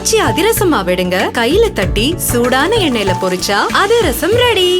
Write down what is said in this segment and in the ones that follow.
காய்ச்சி அதிரசமா விடுங்க. கையில தட்டி சூடான எண்ணெயில பொரிச்சா அதிரசம் ரெடி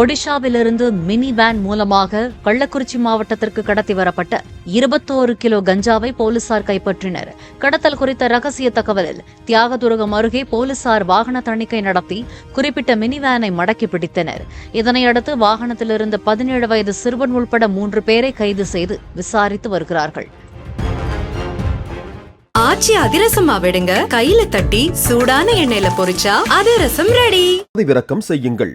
ஒடிஷாவிலிருந்து மினி வேன் மூலமாக கள்ளக்குறிச்சி மாவட்டத்திற்கு கடத்தி வரப்பட்ட இருபத்தோரு கிலோ கஞ்சாவை போலீசார் கைப்பற்றினர். கடத்தல் குறித்த ரகசிய தகவலில் தியாகதுருகம் அருகே போலீசார் வாகன தணிக்கை நடத்தி குறிப்பிட்ட மினி வேனை மடக்கி பிடித்தனர். இதனையடுத்து வாகனத்தில் இருந்த பதினேழு வயது சிறுவன் உள்பட மூன்று பேரை கைது செய்து விசாரித்து வருகிறார்கள். ஆச்சி அதிரசமா விடுங்க. கையில தட்டி சூடான எண்ணெயில பொரிச்சா அதிரசம் ரெடி விரக்கம் செய்யுங்கள்.